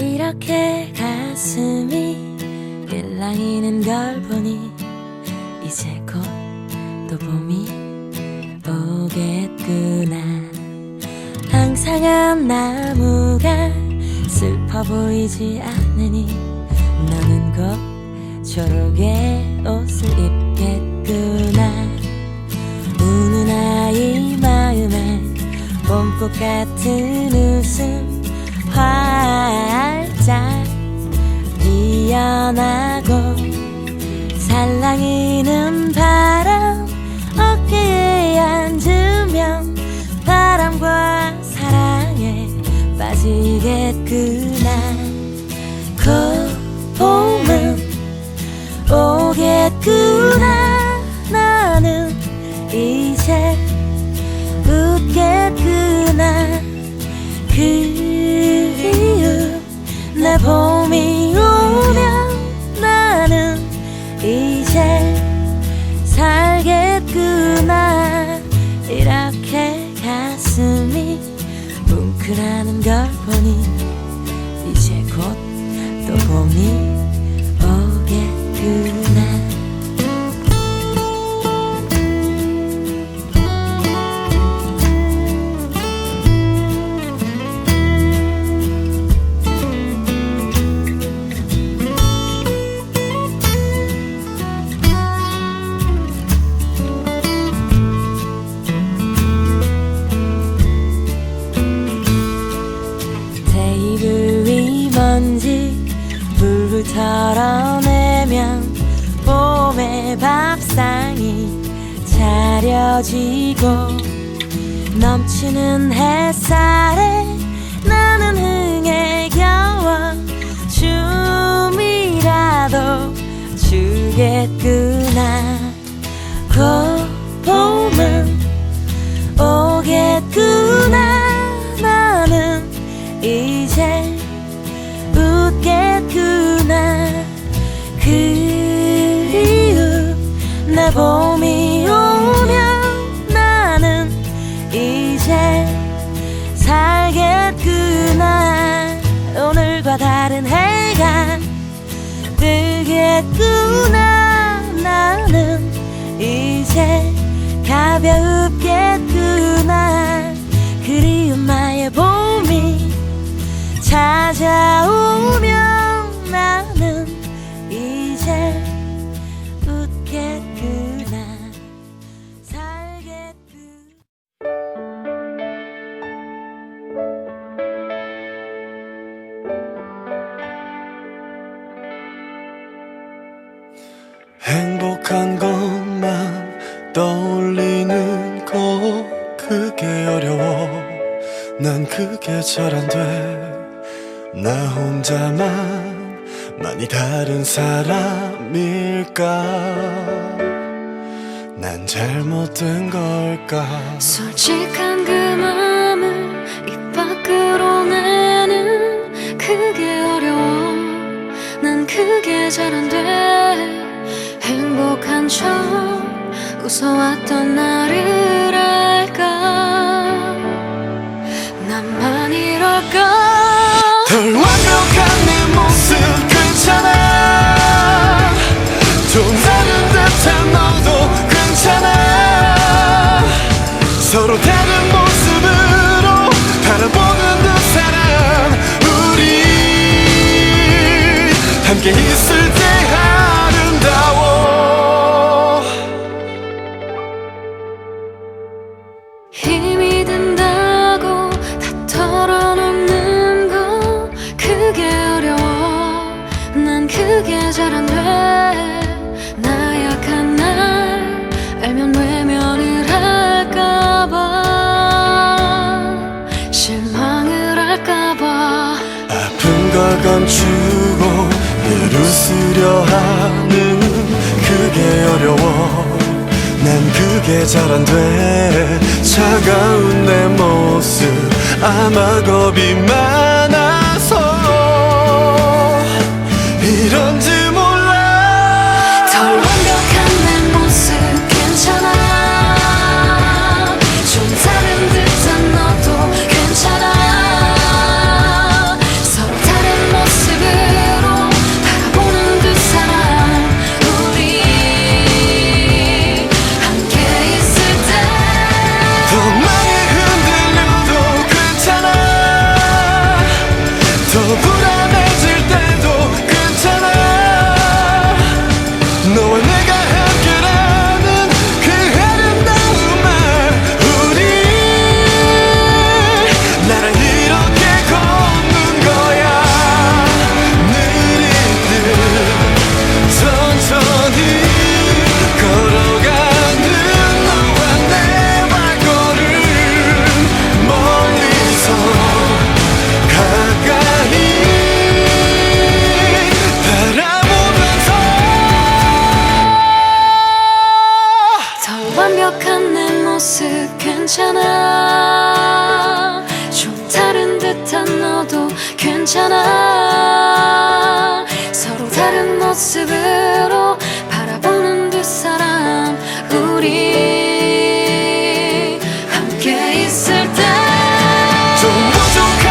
이렇게 가슴이 일랑이는 걸 보니 이제 곧 또 봄이 오겠구나. 항상은 나무가 슬퍼 보이지 않으니 너 는곧 초록의 옷을 입겠구나. 우는 아이 마음에 봄꽃 같은 웃음 활짝 피어나고 살랑이 봄이 오면 나는 이제 살겠구나. 이렇게 가슴이 뭉클하는 걸 보니 털어내면 봄의 밥상이 차려지고 넘치는 햇살에 나는 흥에 겨워 춤이라도 추겠구 내 봄이 오면 나는 이제 살겠구나. 오늘과 다른 해가 뜨겠구나. 나는 이제 가볍겠 행복한 것만 떠올리는 거 그게 어려워. 난 그게 잘 안 돼. 나 혼자만 많이 다른 사람일까? 난 잘못된 걸까? 솔직한 그 맘을 입 밖으로 내는 그게 어려워. 난 그게 잘 안 돼 척 웃어왔던 나를 알까? 나만 이럴까? 덜 완벽한 내 모습 괜찮아. 좀 다른 듯한 너도 괜찮아. 서로 다른 모습으로 바라보는 두 사람 우리 함께 있을 때 돼 나약한 날 알면 외면을 할까봐. 실망을 할까봐. 아픈 걸 감추고 늘 웃으려 하는 그게 어려워. 난 그게 잘 안 돼. 차가운 내 모습 아마 겁이 많아 듯한 내 모습 괜찮아. 좀 다른 듯한 너도 괜찮아. 서로 다른 모습을